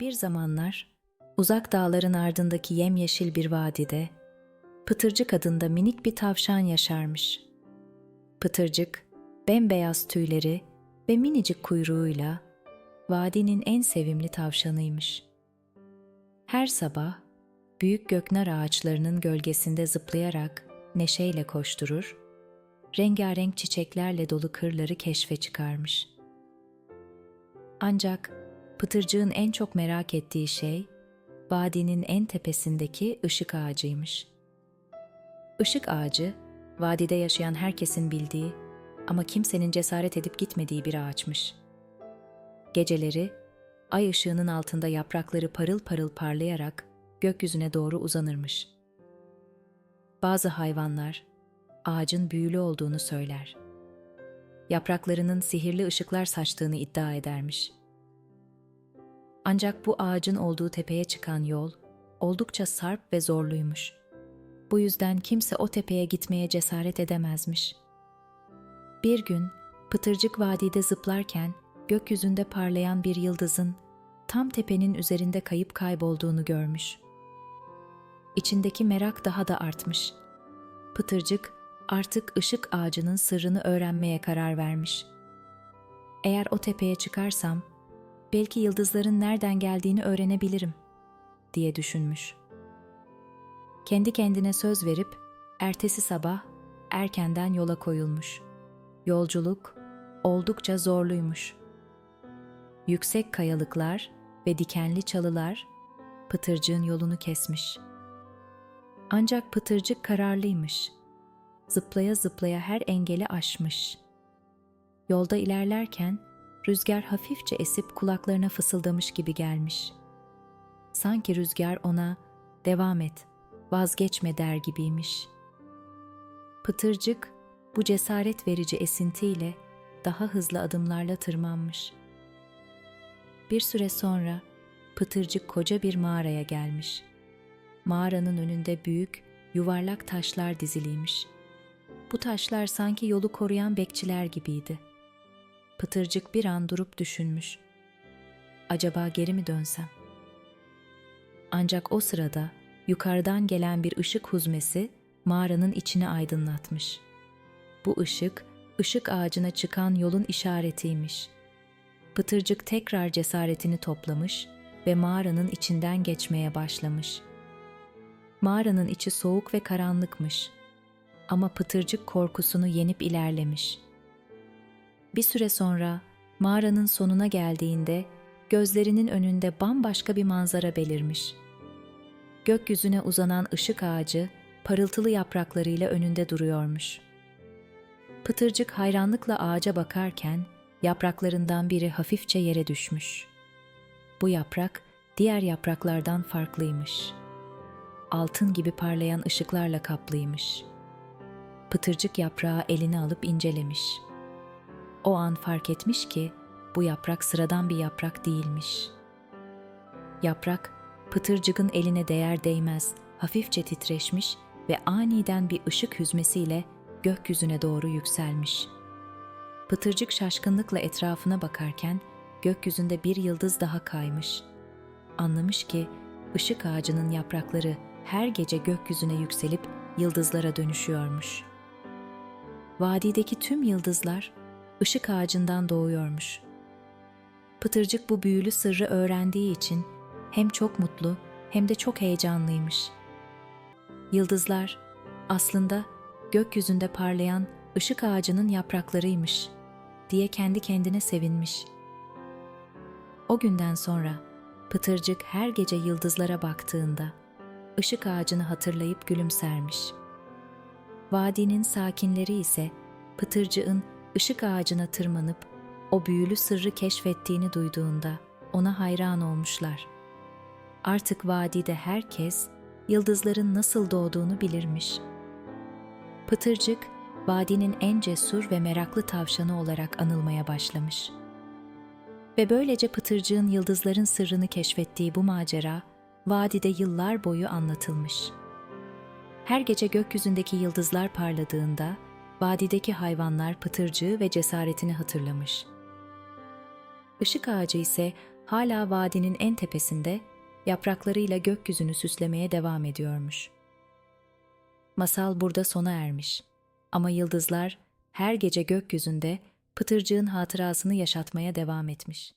Bir zamanlar uzak dağların ardındaki yemyeşil bir vadide Pıtırcık adında minik bir tavşan yaşarmış. Pıtırcık bembeyaz tüyleri ve minicik kuyruğuyla vadinin en sevimli tavşanıymış. Her sabah büyük göknar ağaçlarının gölgesinde zıplayarak neşeyle koşturur, rengarenk çiçeklerle dolu kırları keşfe çıkarmış. Ancak Pıtırcığın en çok merak ettiği şey vadinin en tepesindeki ışık ağacıymış. Işık ağacı, vadide yaşayan herkesin bildiği ama kimsenin cesaret edip gitmediği bir ağaçmış. Geceleri ay ışığının altında yaprakları parıl parıl parlayarak gökyüzüne doğru uzanırmış. Bazı hayvanlar ağacın büyülü olduğunu söyler. Yapraklarının sihirli ışıklar saçtığını iddia edermiş. Ancak bu ağacın olduğu tepeye çıkan yol oldukça sarp ve zorluymuş. Bu yüzden kimse o tepeye gitmeye cesaret edemezmiş. Bir gün Pıtırcık vadide zıplarken gökyüzünde parlayan bir yıldızın tam tepenin üzerinde kayıp kaybolduğunu görmüş. İçindeki merak daha da artmış. Pıtırcık artık ışık ağacının sırrını öğrenmeye karar vermiş. Eğer o tepeye çıkarsam belki yıldızların nereden geldiğini öğrenebilirim diye düşünmüş. Kendi kendine söz verip ertesi sabah erkenden yola koyulmuş. Yolculuk oldukça zorluymuş. Yüksek kayalıklar ve dikenli çalılar Pıtırcığın yolunu kesmiş. Ancak Pıtırcık kararlıymış. Zıplaya zıplaya her engeli aşmış. Yolda ilerlerken rüzgar hafifçe esip kulaklarına fısıldamış gibi gelmiş. Sanki rüzgar ona devam et, vazgeçme der gibiymiş. Pıtırcık bu cesaret verici esintiyle daha hızlı adımlarla tırmanmış. Bir süre sonra Pıtırcık koca bir mağaraya gelmiş. Mağaranın önünde büyük, yuvarlak taşlar diziliymiş. Bu taşlar sanki yolu koruyan bekçiler gibiydi. Pıtırcık bir an durup düşünmüş. Acaba geri mi dönsem? Ancak o sırada yukarıdan gelen bir ışık huzmesi mağaranın içini aydınlatmış. Bu ışık, ışık ağacına çıkan yolun işaretiymiş. Pıtırcık tekrar cesaretini toplamış ve mağaranın içinden geçmeye başlamış. Mağaranın içi soğuk ve karanlıkmış. Ama Pıtırcık korkusunu yenip ilerlemiş. Bir süre sonra mağaranın sonuna geldiğinde gözlerinin önünde bambaşka bir manzara belirmiş. Gökyüzüne uzanan ışık ağacı parıltılı yapraklarıyla önünde duruyormuş. Pıtırcık hayranlıkla ağaca bakarken yapraklarından biri hafifçe yere düşmüş. Bu yaprak diğer yapraklardan farklıymış. Altın gibi parlayan ışıklarla kaplıymış. Pıtırcık yaprağı eline alıp incelemiş. O an fark etmiş ki bu yaprak sıradan bir yaprak değilmiş. Yaprak Pıtırcık'ın eline değer değmez hafifçe titreşmiş ve aniden bir ışık hüzmesiyle gökyüzüne doğru yükselmiş. Pıtırcık şaşkınlıkla etrafına bakarken gökyüzünde bir yıldız daha kaymış. Anlamış ki ışık ağacının yaprakları her gece gökyüzüne yükselip yıldızlara dönüşüyormuş. Vadideki tüm yıldızlar ışık ağacından doğuyormuş. Pıtırcık bu büyülü sırrı öğrendiği için hem çok mutlu hem de çok heyecanlıymış. Yıldızlar aslında gökyüzünde parlayan ışık ağacının yapraklarıymış diye kendi kendine sevinmiş. O günden sonra Pıtırcık her gece yıldızlara baktığında ışık ağacını hatırlayıp gülümsermiş. Vadinin sakinleri ise Pıtırcığın ışık ağacına tırmanıp o büyülü sırrı keşfettiğini duyduğunda ona hayran olmuşlar. Artık vadide herkes yıldızların nasıl doğduğunu bilirmiş. Pıtırcık, vadinin en cesur ve meraklı tavşanı olarak anılmaya başlamış. Ve böylece Pıtırcığın yıldızların sırrını keşfettiği bu macera, vadide yıllar boyu anlatılmış. Her gece gökyüzündeki yıldızlar parladığında, vadideki hayvanlar Pıtırcığı ve cesaretini hatırlamış. Işık ağacı ise hala vadinin en tepesinde yapraklarıyla gökyüzünü süslemeye devam ediyormuş. Masal burada sona ermiş. Ama yıldızlar her gece gökyüzünde Pıtırcığın hatırasını yaşatmaya devam etmiş.